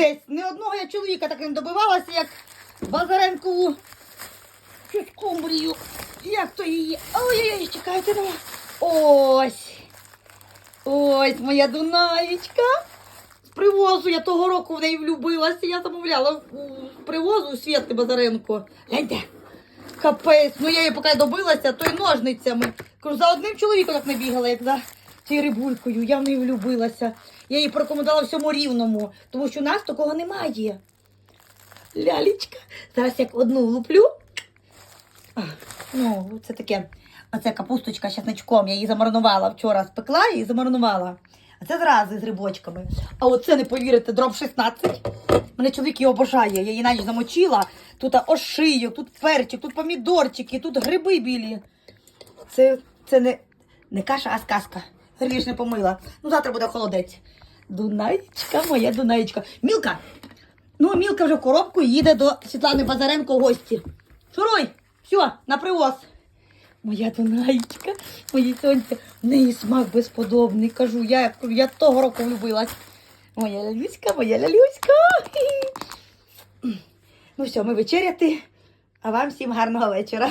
десь. Ні одного я чоловіка так не добивалася, як Базаренкову скумбрію. Як то її? Ой-ой-ой, чекайте на. Ось. Ось моя Дунаєчка. З привозу я того року в неї влюбилася. Я замовляла з привозу у Свєти Базаренко. Гляньте. Капець, ну я її поки добилася, то й ножницями. За одним чоловіком так не бігала, як за цією рибулькою. Я в неї влюбилася. Я їй порекомендувала всьому рівному, тому що у нас такого немає. Лялечка. Зараз як одну влуплю. А, ну, це таке. Оце капусточка з часничком. Я її замаринувала вчора, спекла і замаринувала. А це зрази з грибочками. А оце не повірите, дроб 16. Мене чоловік її обожає. Я її навіть замочила. Тут ошийок, тут перчик, тут помідорчики, тут гриби білі. Це, це не, не каша, а сказка. Не помила. Ну, завтра буде холодець. Дунаєчка, моя Дунаєчка. Мілка! Ну, Мілка вже в коробку їде до Світлани Базаренко в гості. Шуруй! Все, на привоз. Моя Дунаєчка, моє сонце, в неї смак безподобний. Кажу, я, я того року влюбилась. Моя лялюська, моя лялюська. Ну все, ми вечеряти, а вам всім гарного вечора.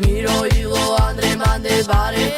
miro y digo, André Mande, vale.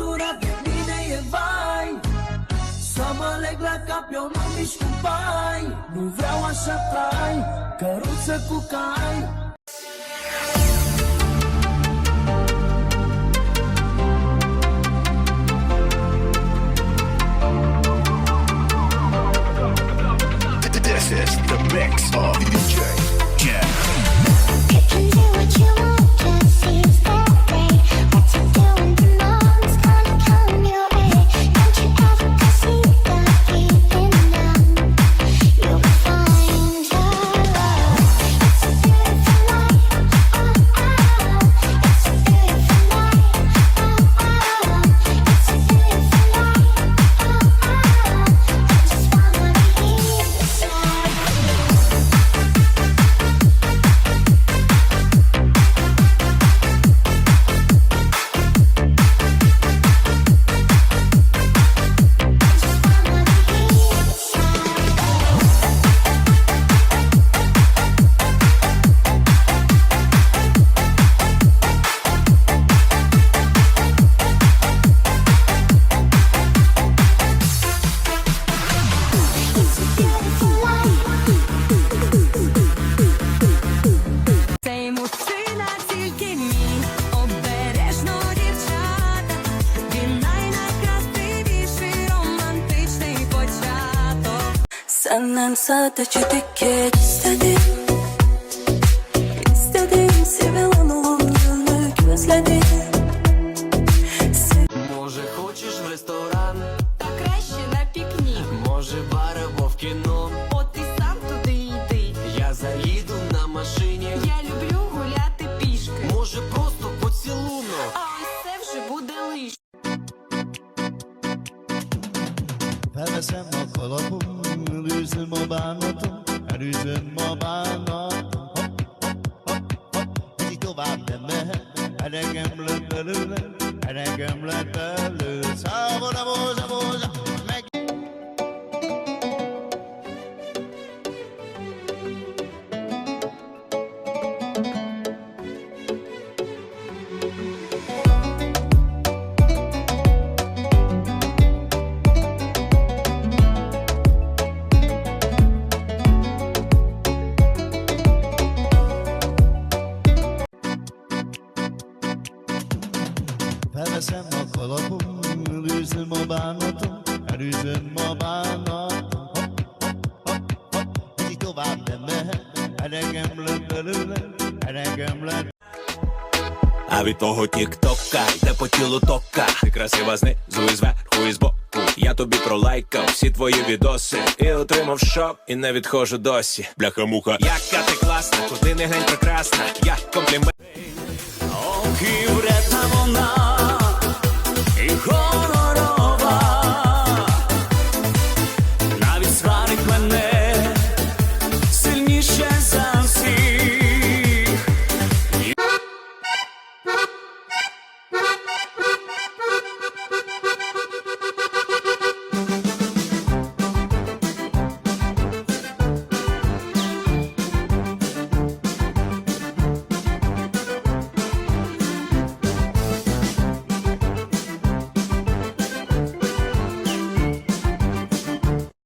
Măsura de mine e vai. Să mă leg la cap, eu nu mișc cu bai Nu vreau așa trai, căruță cu cai Senden sadece dikkat istedim İstedim sevilen olun gözledim Felveszem a kalapom, elűzöm a bánatom, elűzöm a bánatom. Hopp, hopp, hopp, így tovább nem mehet, elegem lett belőle, elegem lett belőle. Bánatom. Hopp, hopp, hopp, hopp, ez így tovább nem mehet, elegem lett belőle, elegem lett А від того тік-тока йде по тілу тока. Ти красива знизу і зверху і збоку. Я тобі пролайкав всі твої відоси. І отримав шок, і не відходжу досі. Бляха-муха, яка ти класна, куди не глянь прекрасна. Я комплімент. Очі вредна вона